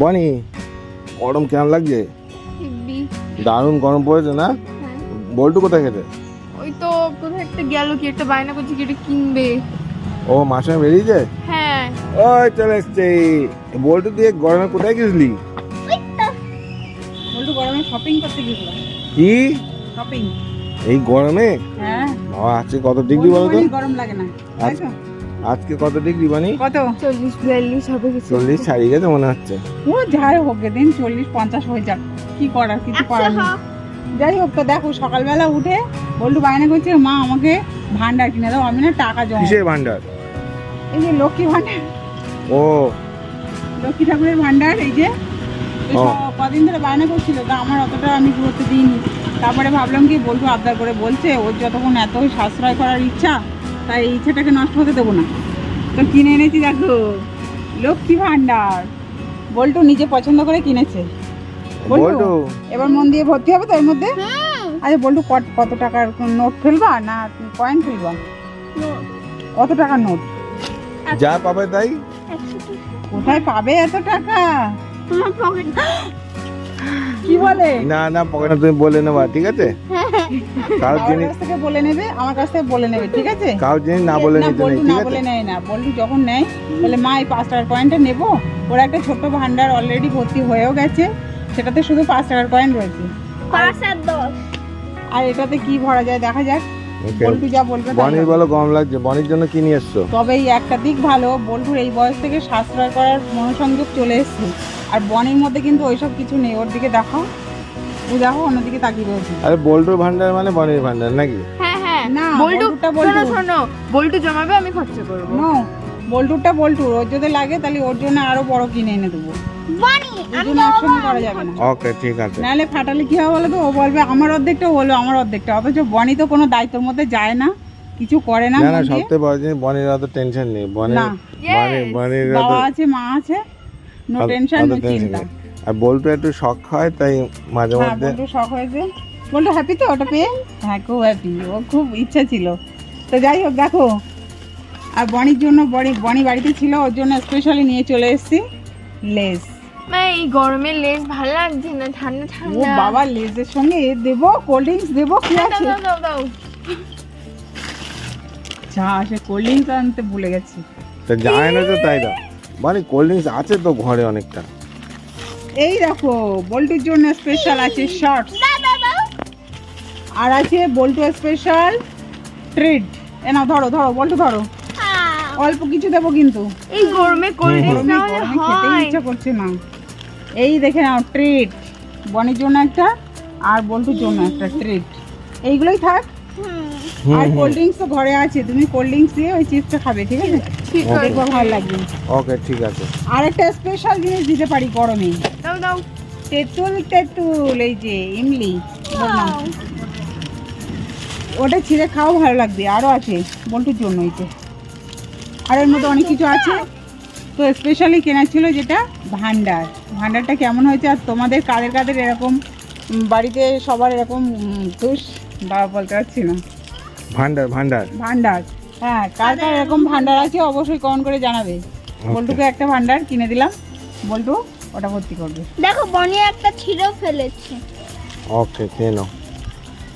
বনি গরম কেমন লাগছে? দারুণ গরম পড়েছে না? হ্যাঁ। বল্টু কোথায় খেতে? ওই তো কোথায় একটা গেল কি একটা বায়না করছে কি এটা কিনবে। ও মাসে বেরিয়েছে? হ্যাঁ। ওই চলে এসছে। বল্টু দিয়ে গরমে কোথায় গেছিলি? বল্টু গরমে শপিং করতে গেছিলাম কি? শপিং এই গরমে? হ্যাঁ। বাবা আজকে কত ডিগ্রি বলো তো? বল্টু গরম লাগে না। তাই তো? আজকে কত ডিগ্রি বানি কত? চল্লিশ বিয়াল্লিশ হবে কিছু। চল্লিশ ছাড়িয়ে গেছে মনে হচ্ছে। ও যাই হোক দিন চল্লিশ পঞ্চাশ হয়ে যাক। কি করার কিছু করার নেই। যাই হোক তো দেখো সকালবেলা উঠে বল্টু বায়না করছে মা আমাকে ভান্ডার কিনে দাও আমি না টাকা জমা কিসের ভান্ডার এই যে লক্ষ্মী ভান্ডার ও। লক্ষ্মী ঠাকুরের ভান্ডার এই যে। কদিন ধরে বায়না করছিল তা আমার অতটা আমি গুরুত্ব দিইনি। তারপরে ভাবলাম কি বলব আবদার করে বলছে ওর যতক্ষণ এত সাশ্রয় করার ইচ্ছা তাই ইচ্ছাটাকে নষ্ট হতে দেবো না। তো কিনে এনেছি দেখো লক্ষ্মী ভান্ডার বল্টু নিজে পছন্দ করে কিনেছে। বল্টু এবার মন দিয়ে ভর্তি হবে তো এর মধ্যে? আচ্ছা বল্টু কত কত টাকার নোট ফেলবা না কয়েন ফেলবা? কত টাকার নোট? যা পাবে তাই। কোথায় পাবে এত টাকা? তোমার কি বলে? না না পকেটে তুমি বলে নেবা ঠিক আছে? কারোর আমার কাছ থেকে বলে নেবে আমার কাছ থেকে বলে নেবে ঠিক আছে? কারোর জিনিস না বলে নিতে নেই ঠিক আছে? বলে নেয় না বল্টু যখন নেয় বলে মা এই পাঁচ টাকার কয়েনটা নেব। ওর একটা ছোট্ট ভান্ডার অলরেডি ভর্তি হয়েও গেছে। সেটাতে শুধু পাঁচ টাকার কয়েন রয়েছে। পাঁচ আর দশ। আর এটাতে কি ভরা যায় দেখা যাক. বল্টু যা বলবে তাই বনির বলো গরম লাগছে। বনির জন্য কি নিয়ে এসছো? তবে এই একটা দিক ভালো বল্টুর এই বয়স থেকে সাশ্রয় করার মনোসংযোগ চলে এসছে। আর বনের মধ্যে কিন্তু ওইসব কিছু নেই। ওর দিকে দেখো ও দেখো অন্যদিকে তাকিয়ে রয়েছে। আরে বল্টুর ভান্ডার মানে বনির ভান্ডার নাকি? হ্যাঁ হ্যাঁ। না, বল্টু শোনো শোনো বল্টু জমাবে আমি খরচা করব। নো বল্টুরটা বল্টুর। ওর যদি লাগে তাহলে ওর জন্য আরও বড় কিনে এনে দেবো। দুজনে একসঙ্গে করা যাবে না। ওকে ঠিক আছে। নাহলে ফাটালে কি হবে বলো তো ও বলবে আমার অর্ধেকটা বলবে আমার অর্ধেকটা। অথচ বনি তো কোনো দায়িত্বের মধ্যে যায় না কিছু করে না না। সবথেকে বড় জিনিস বনির অত টেনশন নেই। বনির না। বনির বাবা আছে মা আছে নো টেনশন নো চিন্তা। আর বল্টু একটু শখ হয় তাই মাঝে হ্যাঁ মধ্যে বল্টু শখ হয়েছে। বল্টু হ্যাপি তো ওটা পেয়ে? হ্যাঁ খুব হ্যাপি ও খুব ইচ্ছা ছিল। তো যাই হোক দেখো। আর বনির জন্য বনি বনি বাড়িতে ছিল ওর জন্য স্পেশালি নিয়ে চলে এসেছি। লেস। মা এই গরমে ভালো লাগছে না ঠান্ডা ও বাবা লেজের সঙ্গে এ দেবো কোল্ড ড্রিঙ্কস দেবো কি দাও, আছে? দাও, দাও, দাও। চা সে কোল্ড ড্রিঙ্কস আনতে ভুলে গেছি। তা যায় না তো তাই দাও। কোল্ড ড্রিঙ্কস আছে তো ঘরে অনেকটা। এই দেখো বল্টুর জন্য স্পেশাল আছে শর্টস আর আছে বল্টু স্পেশাল ট্রিট এ না ধরো ধরো বল্টু ধরো। অল্প কিছু দেবো কিন্তু। এই গরমে কোল্ড ড্রিঙ্কস না হয়। ইচ্ছা করছে না। এই দেখে নাও ট্রিট বনের জন্য একটা আর বল্টুর জন্য একটা ট্রিট এইগুলোই থাক। হুম, আর কোল্ড ড্রিঙ্কস তো ঘরে আছে তুমি কোল্ড ড্রিঙ্কস দিয়ে ওই চিপসটা খাবে ঠিক আছে? ঠিক আছে। দেখব ভালো লাগবে। ওকে ঠিক আছে। আর একটা স্পেশাল জিনিস দিতে পারি গরমে। দাও দাও। তেঁতুল তেঁতুল এই যে ইমলি ওটা ছিঁড়ে খাও ভালো লাগবে। আরও আছে বল্টুর জন্য আর এর মধ্যে অনেক কিছু আছে। তো স্পেশালি কেনা ছিল যেটা ভান্ডার। ভান্ডারটা কেমন হয়েছে আর তোমাদের কাদের কাদের এরকম বাড়িতে সবার এরকম তুষ বাবা বলতে পারছি না। ভান্ডার ভান্ডার। ভান্ডার। হ্যাঁ কার কার এরকম ভান্ডার আছে অবশ্যই কমেন্ট করে জানাবে। বলটুকে একটা ভান্ডার কিনে দিলাম। বলটু ওটা ভর্তি করবে। দেখো বনি একটা ছিঁড়েও ফেলেছে। ওকে নাও